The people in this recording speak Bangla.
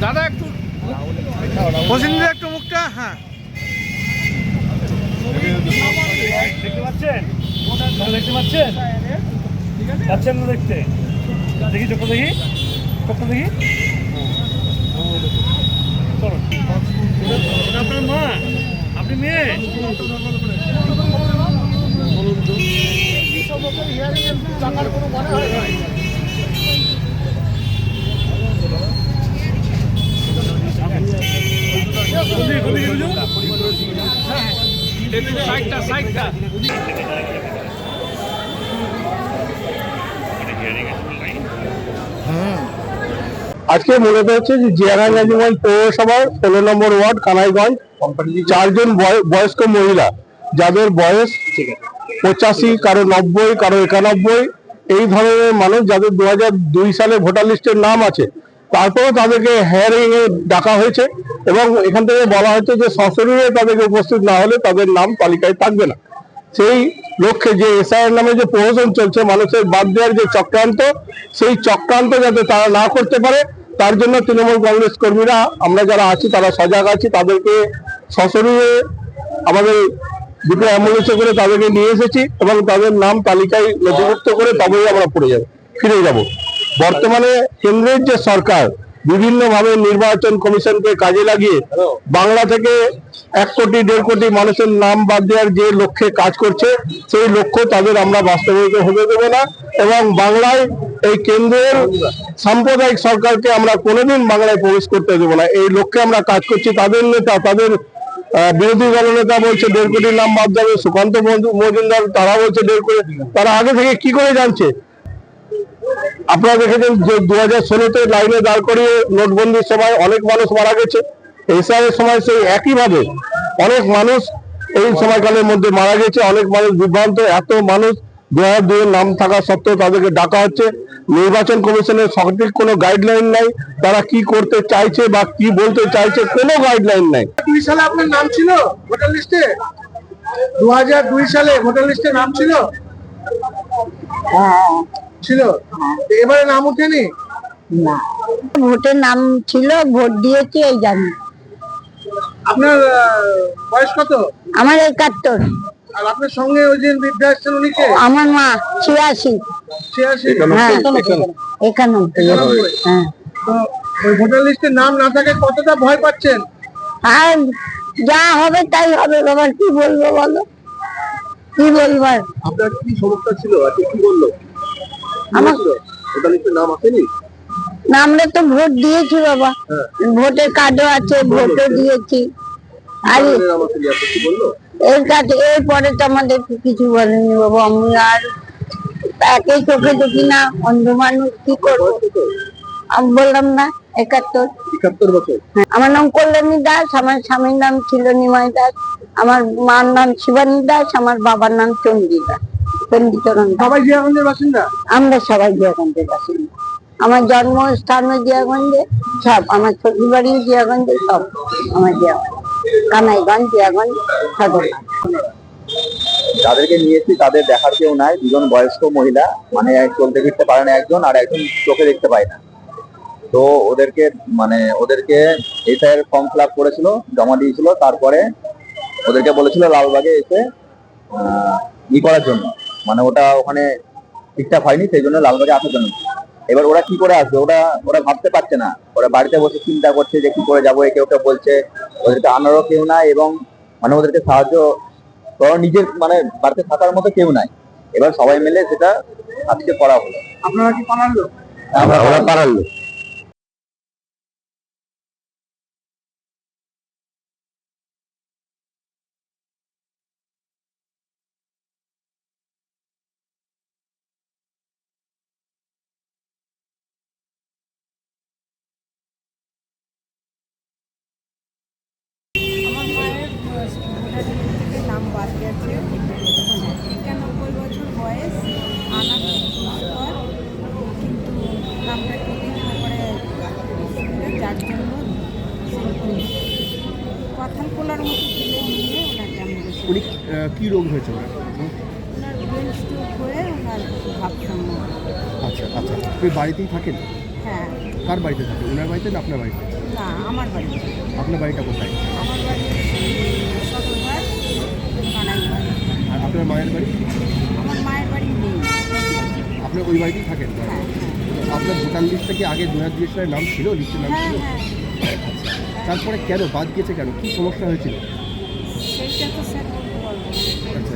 দাদা, একটু পছন্দের একটু মুখটা হ্যাঁ। দেখতে পাচ্ছেন? দেখতে না দেখতে? দেখি, চোখটা দেখি। চোখটা দেখি। আপনার মা। আপনি মেয়ে? বুঝুন সাইডটা সাইডটা। আজকে মূলত হচ্ছে যে জিয়াগঞ্জ পৌরসভার ষোলো নম্বর ওয়ার্ড কানাইগঞ্জ। চারজন বয়- বয়স্ক মহিলা যাদের বয়স পঁচাশি, কারও নব্বই, কারও একানব্বই, এই ধরনের মানুষ যাদের দু দুই সালে ভোটার লিস্টের নাম আছে, তারপরেও তাদেরকে হেয়ারিং এ ডাকা হয়েছে এবং এখান থেকে বলা হয়েছে যে সশরীরে তাদেরকে উপস্থিত না হলে তাদের নাম তালিকায় থাকবে না। সেই লক্ষ্যে যে এসআইয়ের নামে যে প্রহসন চলছে, মানুষের বাদ দেওয়ার যে চক্রান্ত, সেই চক্রান্ত যাতে তারা না করতে পারে, তার জন্য তৃণমূল কংগ্রেস কর্মীরা, আমরা যারা আছি, তারা সজাগ আছি, তাদেরকে সশরীরে আমাদের দুটো অ্যাম্বুলেন্সে করে তাদেরকে নিয়ে এসেছি এবং তাদের নাম তালিকায় নথিভুক্ত করে তবেই আমরা পড়ে যাব ফিরে যাব। বর্তমানে কেন্দ্রের যে সরকার বিভিন্নভাবে নির্বাচন কমিশনকে কাজে লাগিয়ে বাংলা থেকে এক কোটি দেড় কোটি মানুষের নাম বাদ দেওয়ার যে লক্ষ্যে কাজ করছে সেই লক্ষ্য তাদের আমরা বাস্তবায়িত হতে দেবো না এবং বাংলায় এই কেন্দ্রের সাম্প্রদায়িক সরকারকে আমরা কোনোদিন বাংলায় প্রবেশ করতে দেবো না। এই লক্ষ্যে আমরা কাজ করছি তাদের নেতা তাদের বিরোধী দলনেতা বলছে দেড় কোটির নাম বাদ যাবে, সুকান্ত মজু- মজুমদার, তারা বলছে দেড় কোটি। তারা আগে থেকে কি করে জানছে? আপনারা দেখেছেন যে দু হাজার ষোলোতে লাইনে দাঁড় করিয়ে নোটবন্দির সময় অনেক মানুষ মারা গেছে। এসআইয়ের সময় সেই একইভাবে অনেক মানুষ এই সময়কালের মধ্যে মারা গেছে। অনেক মানুষ বিভ্রান্ত, এত মানুষ দু হাজার দুইয়ের নাম থাকা সত্ত্বেও তাদেরকে ডাকা হচ্ছে। নির্বাচন কমিশনের সঠিক কোনো গাইডলাইন নাই তারা কি করতে চাইছে বা কি বলতে চাইছে কোনো গাইডলাইন নাই। দুই সালে আপনার নাম ছিল ভোটার লিস্টে? দু হাজার দুই সালে ভোটার লিস্টে নাম ছিল? ছিল? এবারে নাম ওঠেনি? না। ভোটের নাম ছিল ভোট দিয়েছি এই জানি। আপনার বয়স কত? আমার একাত্তর। আর আপনার সঙ্গে ওই যে বৃদ্ধা এসছেন উনি কে? আমার মা ছিয়াশি। ছিয়াশি? হ্যাঁ একানব্বই। হ্যাঁ। তো ওই ভোটার লিস্টে নাম না থাকে কতটা ভয় পাচ্ছেন? আর যা হবে তাই হবে বাবা কি বলব বলো? কি বলবার আপনার কি সমস্যা ছিল? আজকে কি বলল? আমার ভোটার লিস্টের নাম আসেনি? আমরা তো ভোট দিয়েছি বাবা। ভোটের কার্ডও আছে ভোটও দিয়েছি। আর বলল? এর কাছে এরপরে তো আমাদের কিছু বলেনি বাবা আমি আর একই চোখে দেখি না অন্ধ মানুষ কি করব? আমি বললাম না একাত্তর। একাত্তর বছর? হ্যাঁ, আমার নাম কল্যাণী দাস আমার স্বামীর নাম ছিল নিমাই দাস আমার মার নাম শিবানী দাস আমার বাবার নাম চণ্ডী দাস চণ্ডীচরণ সবাই জিয়াগঞ্জের বাসিন্দা? আমরা সবাই জিয়াগঞ্জের বাসিন্দা। আমার জন্মস্থানও জিয়াগঞ্জে সব আমার শ্বশুর বাড়িও জিয়াগঞ্জে সব আমার জিয়াগঞ্জ। কানাইগঞ্জ সদর যাদেরকে নিয়েছি তাদের দেখার কেউ নাই। দুজন বয়স্ক মহিলা মানে চলতে ফিরতে পারে না একজন, আর একজন চোখে দেখতে পায় না। তো ওদেরকে মানে ওদেরকে ফর্ম ফিল করেছিল, জমা দিয়েছিল, তারপরে ওদেরকে বলেছিল লালবাগে এসে ই করার জন্য। মানে ওটা ওখানে ঠিকঠাক হয়নি, সেই জন্য লালবাগে আসার জন্য। এবার ওরা কি করে আসবে? ওরা ওরা ভাবতে পারছে না। ওরা বাড়িতে বসে চিন্তা করছে যে কি করে যাব কেউ কেউ বলছে ওদেরকে আনারও কেউ নাই এবং মানে ওদেরকে সাহায্য করার নিজের মানে বাড়িতে থাকার মতো কেউ নাই। এবার সবাই মিলে সেটা আজকে করা হলো। আপনারা কি পালান লোক? ওরা পাড়ার লোক আমার মায়ের ভোটার লিস্ট থেকে নাম বাদ গেছে একানব্বই বছর বয়স আনা পর কিন্তু নামটা কেটে তারপরে যার জন্য কথাল পোলার মতো তুলে নিয়ে ওনাকে আমি বসে উনি কি রোগ হয়েছে ওনার? ভাবসাম্য আচ্ছা আপনি বাড়িতেই থাকেন? হ্যাঁ। কার বাড়িতে থাকেন? ওনার বাড়িতে না আপনার বাড়িতে? না আমার বাড়ি আপনার বাড়িটা কোথায়? আমার বাড়ি আর আপনার মায়ের বাড়ি? আমার মায়ের বাড়ি নেই। আপনি ওই বাড়িতেই থাকেন? হ্যাঁ হ্যাঁ। আপনার ভোটার লিস্টে কি আগে দু হাজার দুই সালের নাম ছিল লিস্টের নাম হ্যাঁ ছিল? হ্যাঁ। তারপরে কেন বাদ গিয়েছে কেন? কি সমস্যা হয়েছিল? সেইটা তো স্যার